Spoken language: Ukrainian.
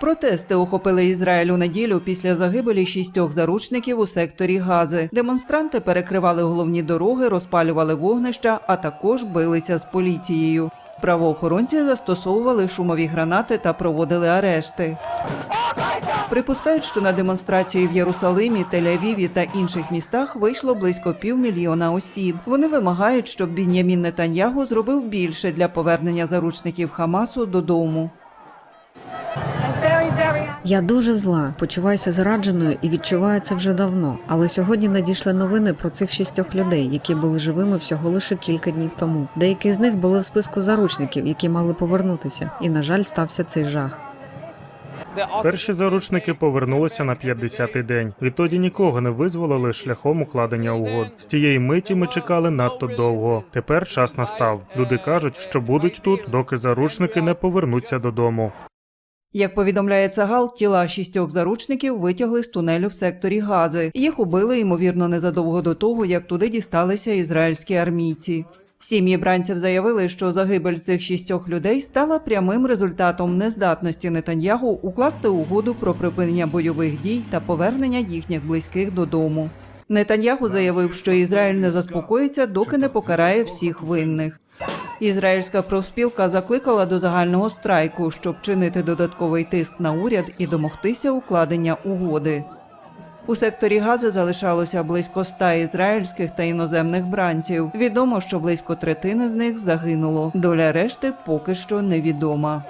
Протести охопили Ізраїль у неділю після загибелі шістьох заручників у секторі Гази. Демонстранти перекривали головні дороги, розпалювали вогнища, а також билися з поліцією. Правоохоронці застосовували шумові гранати та проводили арешти. Припускають, що на демонстрації в Єрусалимі, Тель-Авіві та інших містах вийшло близько півмільйона осіб. Вони вимагають, щоб Бін'ямін Нетаньягу зробив більше для повернення заручників Хамасу додому. Я дуже зла, почуваюся зрадженою і відчуваю це вже давно. Але сьогодні надійшли новини про цих шістьох людей, які були живими всього лише кілька днів тому. Деякі з них були в списку заручників, які мали повернутися. І, на жаль, стався цей жах. Перші заручники повернулися на 50-й день. Відтоді нікого не визволили шляхом укладення угод. З тієї миті ми чекали надто довго. Тепер час настав. Люди кажуть, що будуть тут, доки заручники не повернуться додому. Як повідомляє Цагал, тіла шістьох заручників витягли з тунелю в секторі Гази. Їх убили, ймовірно, незадовго до того, як туди дісталися ізраїльські армійці. Сім'ї бранців заявили, що загибель цих шістьох людей стала прямим результатом нездатності Нетаньягу укласти угоду про припинення бойових дій та повернення їхніх близьких додому. Нетаньягу заявив, що Ізраїль не заспокоїться, доки не покарає всіх винних. Ізраїльська профспілка закликала до загального страйку, щоб чинити додатковий тиск на уряд і домогтися укладення угоди. У секторі Гази залишалося близько ста ізраїльських та іноземних бранців. Відомо, що близько третини з них загинуло. Доля решти поки що невідома.